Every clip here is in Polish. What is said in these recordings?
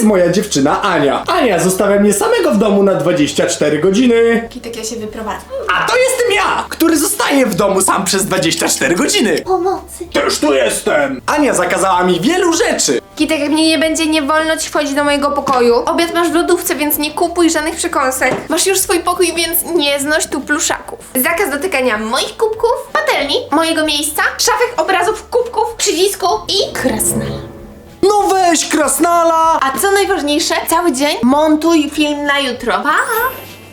jest moja dziewczyna Ania. Ania zostawia mnie samego w domu na 24 godziny. Kitek, ja się wyprowadzę. A to jestem ja, który zostaje w domu sam przez 24 godziny. Pomocy. Też tu jestem. Ania zakazała mi wielu rzeczy. Kitek, jak mnie nie będzie, nie wolno ci wchodzić do mojego pokoju. Obiad masz w lodówce, więc nie kupuj żadnych przekąsek. Masz już swój pokój, więc nie znoś tu pluszaków. Zakaz dotykania moich kubków, patelni, mojego miejsca, szafek, obrazów, kubków, przycisku i krasnala. No weź, krasnala! A co najważniejsze, cały dzień montuj film na jutro. Pa!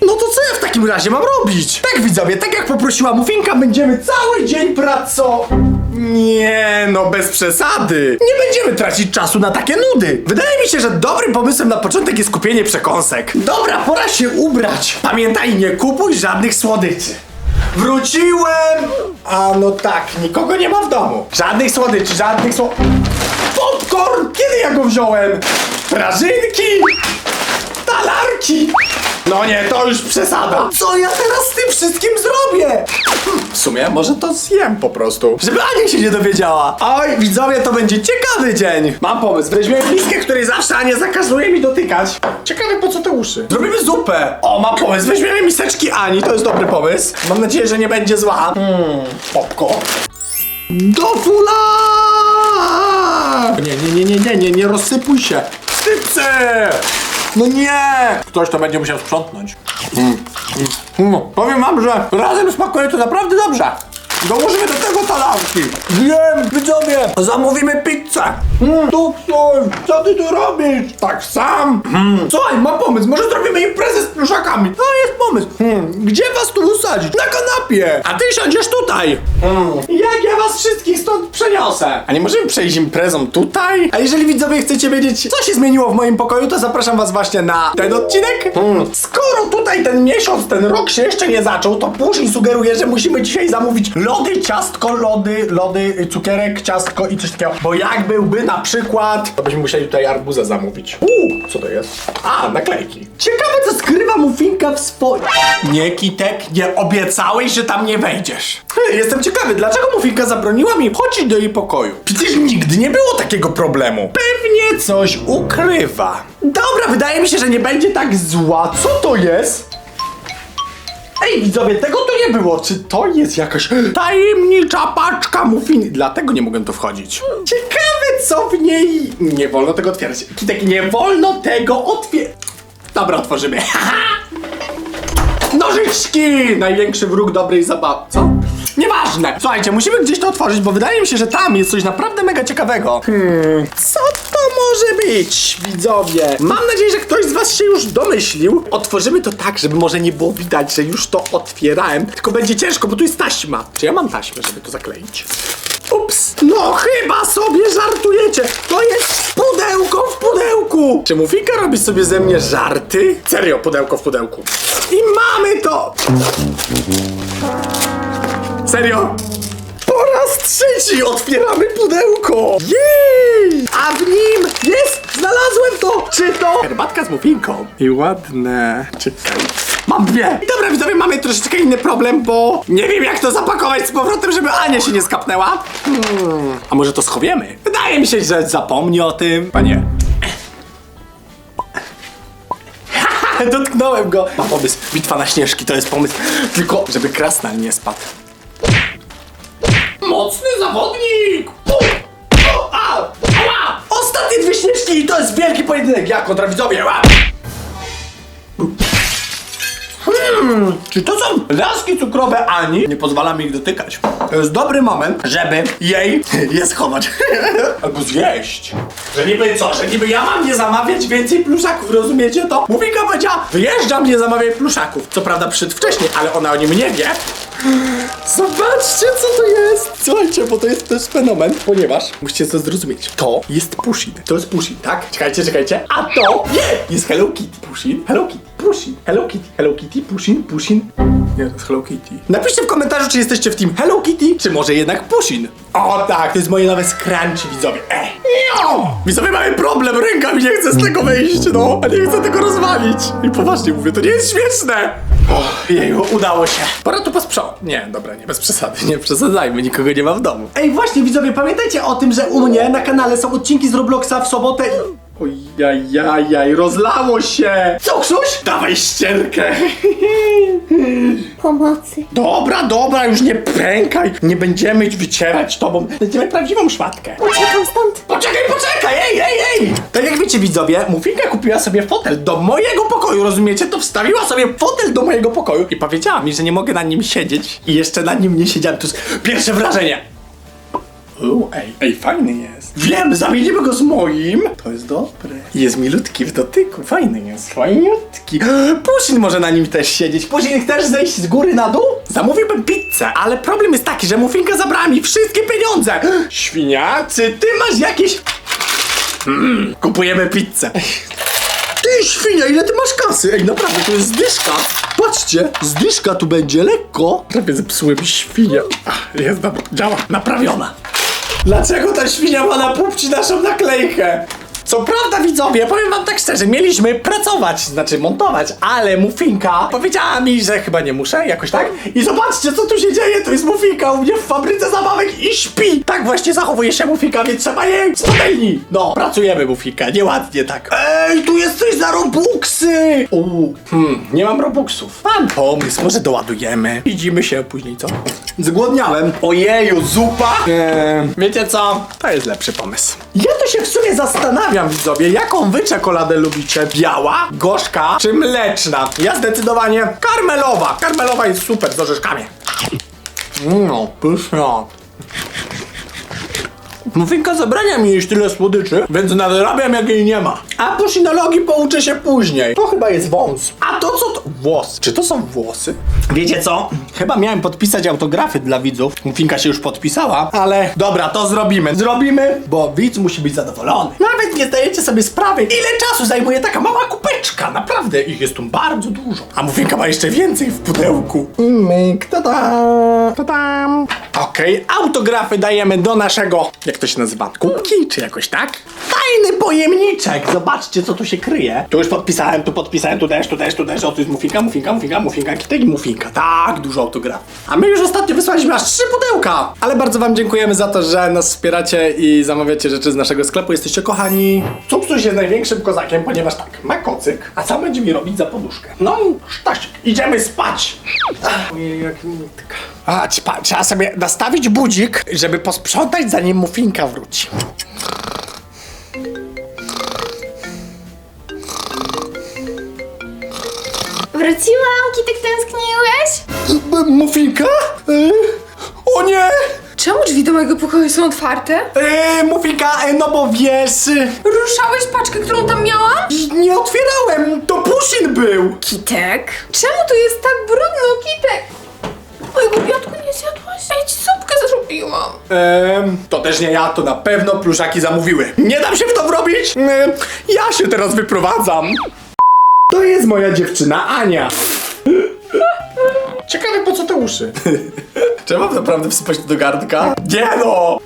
No to co ja w takim razie mam robić? Tak widzowie, tak jak poprosiła Mufinka, będziemy cały dzień pracować. Nie, no bez przesady. Nie będziemy tracić czasu na takie nudy. Wydaje mi się, że dobrym pomysłem na początek jest kupienie przekąsek. Dobra, pora się ubrać. Pamiętaj, nie kupuj żadnych słodyczy. Wróciłem! A no tak, nikogo nie ma w domu. Żadnych słodyczy, żadnych sło... Kiedy ja go wziąłem? Prażynki! Talarki! No nie, to już przesada. Co ja teraz z tym wszystkim zrobię? Hm, W sumie może to zjem po prostu. Żeby Ania się nie dowiedziała. Oj, widzowie, to będzie ciekawy dzień. Mam pomysł. Weźmiemy miskę, której zawsze Ania zakazuje mi dotykać. Ciekawe po co te uszy. Zrobimy zupę. O, mam pomysł. Weźmiemy miseczki Ani, to jest dobry pomysł. Mam nadzieję, że nie będzie zła. Hmm, popko. Do fula! Nie, nie, nie, nie, nie, nie, nie rozsypuj się. Wstydzę! No nie! Ktoś to będzie musiał sprzątnąć. Mm, mm, mm. Powiem wam, że razem smakuje to naprawdę dobrze. Dołożymy do tego talarki. Wiem, widzowie, zamówimy pizzę. Mm, Tuksuj, co ty tu robisz? Tak sam? Mm. Słuchaj, mam pomysł, może zrobimy imprezę z pluszakami. To jest pomysł. Mm. Gdzie was tu usadzić? Na kanapie. A ty siądziesz tutaj. Mm. Jak ja was wszystkich stąd przeniosę? A nie możemy przejść imprezą tutaj? A jeżeli widzowie chcecie wiedzieć, co się zmieniło w moim pokoju, to zapraszam was właśnie na ten odcinek. Mm. Skoro tutaj ten miesiąc, ten rok się jeszcze nie zaczął, to później sugeruję, że musimy dzisiaj zamówić lody, ciastko, lody, lody, cukierek, ciastko i coś takiego. Bo jak byłby na przykład, to byśmy musieli tutaj arbuza zamówić. Uuu, co to jest? A, naklejki. Ciekawe, co skrywa mufinka w swoim... Nie, Kitek, nie obiecałeś, że tam nie wejdziesz. Jestem ciekawy, dlaczego mufinka zabroniła mi wchodzić do jej pokoju? Przecież nigdy nie było takiego problemu. Pewnie coś ukrywa. Dobra, wydaje mi się, że nie będzie tak zła. Co to jest? Ej, widzowie, tego tu nie było. Czy to jest jakaś tajemnicza paczka muffin? Dlatego nie mogłem tu wchodzić. Ciekawe, co w niej... Nie wolno tego otwierać. Kitek, nie wolno tego otwierać. Dobra, otworzymy. Nożyczki! Największy wróg dobrej zabawy. Co? Nieważne. Słuchajcie, musimy gdzieś to otworzyć, bo wydaje mi się, że tam jest coś naprawdę mega ciekawego. Hmm, co to może być, widzowie? Mam nadzieję, że ktoś z was się już domyślił. Otworzymy to tak, żeby może nie było widać, że już to otwierałem. Tylko będzie ciężko, bo tu jest taśma. Czy ja mam taśmę, żeby to zakleić? Ups! No chyba sobie żartujecie! To jest pudełko w pudełku! Czy Mufika robi sobie ze mnie żarty? Serio, pudełko w pudełku. I mamy to! Serio? Po raz trzeci otwieramy pudełko! Jej! A w nim! Czy to? Herbatka z mufinką. I ładne. Czekaj. Mam dwie! I dobra, widzowie, mamy troszeczkę inny problem, bo nie wiem jak to zapakować z powrotem, żeby Ania się nie skapnęła. Hmm. A może to schowiemy? Wydaje mi się, że zapomni o tym. Panie. Dotknąłem go. Mam pomysł. Bitwa na śnieżki to jest pomysł. Tylko, żeby krasnal nie spadł. Mocny zawodnik! Ostatnie dwie śnieżki i to jest wielki pojedynek. Ja kontra widzowie. Hmm, czy to są laski cukrowe Ani? Nie pozwala mi ich dotykać. To jest dobry moment, żeby jej je schować. Albo zjeść. Że niby co? Że niby ja mam nie zamawiać więcej pluszaków, rozumiecie to? Mówika powiedziała, wyjeżdżam, nie zamawiaj pluszaków. Co prawda przyszedł wcześniej, ale ona o nim nie wie. Zobaczcie, co to jest! Słuchajcie, bo to jest też fenomen, ponieważ musicie to zrozumieć. To jest Pushin. To jest Pushin, tak? Czekajcie, czekajcie. A to nie! Jest Hello Kitty. Pushin. Hello Kitty. Pushin. Hello Kitty. Hello Kitty. Pushin. Pushin. Nie, to jest Hello Kitty. Napiszcie w komentarzu, czy jesteście w team Hello Kitty, czy może jednak Pushin. O tak, to jest moje nowe scrunchy, widzowie. Ej. Jo! Widzowie, mamy problem, ręka mi nie chce z tego wyjść, no. A nie chcę tego rozwalić. I poważnie mówię, to nie jest śmieszne. Och, jeju, udało się. Pora tu posprzątać. Nie, dobra, nie bez przesady, nie przesadzajmy, nikogo nie ma w domu. Ej, właśnie widzowie, pamiętajcie o tym, że u mnie na kanale są odcinki z Robloxa w sobotę. Ojajajaj, rozlało się! Co, Krzuś? Dawaj ścierkę! Pomocy. Dobra, dobra, już nie pękaj! Nie będziemy wycierać tobą, będziemy prawdziwą szmatkę. Uciekam stąd. Poczekaj, poczekaj, ej, ej, ej! Tak jak wiecie widzowie, Mufinka kupiła sobie fotel do mojego pokoju, rozumiecie? To wstawiła sobie fotel do mojego pokoju i powiedziała mi, że nie mogę na nim siedzieć. I jeszcze na nim nie siedziałem, to jest pierwsze wrażenie. U, ej, ej, fajny jest. Wiem, zamienimy go z moim. To jest dobre. Jest milutki w dotyku, fajny jest, fajniutki. Pusin może na nim też siedzieć. Pusin, chcesz zejść z góry na dół? Zamówiłbym pizzę, ale problem jest taki, że Mufinka zabrała mi wszystkie pieniądze. Świniacy, ty masz jakieś... Mm, kupujemy pizzę. Ty świnia, ile ty masz kasy? Ej, naprawdę, to jest zdyszka. Patrzcie, zdyszka tu będzie lekko. Prawie zepsułem świnię. Ach, Jest dobra, działa, naprawiona. Dlaczego ta świnia ma na pupci naszą naklejkę? Co prawda widzowie, powiem wam tak szczerze, mieliśmy pracować, znaczy montować, ale Mufinka powiedziała mi, że chyba nie muszę, jakoś tak. I zobaczcie co tu się dzieje, to jest Mufinka u mnie w fabryce zabawek i śpi. Tak właśnie zachowuje się Mufinka, więc trzeba jej z patelni. No, pracujemy Mufinka, nieładnie tak. Ej, tu jest coś za robuxy. Uuu, hmm, nie mam robuxów. Mam pomysł, może doładujemy. Widzimy się później, co? Zgłodniałem. Ojeju, zupa? Eee, wiecie co? To jest lepszy pomysł. Ja to się w sumie zastanawiam, widzowie, jaką wy czekoladę lubicie? Biała, gorzka czy mleczna? Ja zdecydowanie karmelowa. Karmelowa jest super z orzeszkami. No, pyszna. Mufinka zabrania mi jeść tyle słodyczy, więc nadrabiam jak jej nie ma. A pusinologii pouczę się później. To chyba jest wąs. A to co to? Włos. Czy to są włosy? Wiecie co? Chyba miałem podpisać autografy dla widzów. Mufinka się już podpisała, ale dobra, to zrobimy. Zrobimy, bo widz musi być zadowolony. Nawet nie zdajecie sobie sprawy, ile czasu zajmuje taka mała kupeczka. Naprawdę, ich jest tu bardzo dużo. A Mufinka ma jeszcze więcej w pudełku. Myk, tada, tadam. Okej, autografy dajemy do naszego, jak to się nazywa, kubki, czy jakoś tak? Fajny pojemniczek, zobaczcie co tu się kryje. Tu już podpisałem, tu podpisałem, tu też, tu też, tu też, o tu jest mufinka, mufinka, mufinka, mufinka, kitek i mufinka. Tak, dużo autografów. A my już ostatnio wysłaliśmy aż trzy pudełka. Ale bardzo wam dziękujemy za to, że nas wspieracie i zamawiacie rzeczy z naszego sklepu. Jesteście kochani. Cuksus jest największym kozakiem, ponieważ tak, ma kocyk, a sam będzie mi robić za poduszkę. No sztasik, idziemy spać. Ojej, jak nitka. A, trzeba, trzeba sobie nastawić budzik, żeby posprzątać zanim mufinka wróci. Wróciłam, Kitek, tęskniłeś? Mufinka? E, O nie! Czemu drzwi do mojego pokoju są otwarte? E, Mufinka, e, no bo wiesz... e, Ruszałeś paczkę, którą tam miałam? Nie otwierałem, to Pusin był! Kitek? Czemu tu jest tak brudno, Kitek? Mojego biotku nie zjadłaś? Ja ci zupkę zrobiłam. Ehm, to też nie ja, to na pewno pluszaki zamówiły. Nie dam się w to wrobić! Ehm, ja się teraz wyprowadzam. To jest moja dziewczyna Ania. Ciekawe po co te uszy. Czy mam naprawdę wsypać do gardka? Nie no!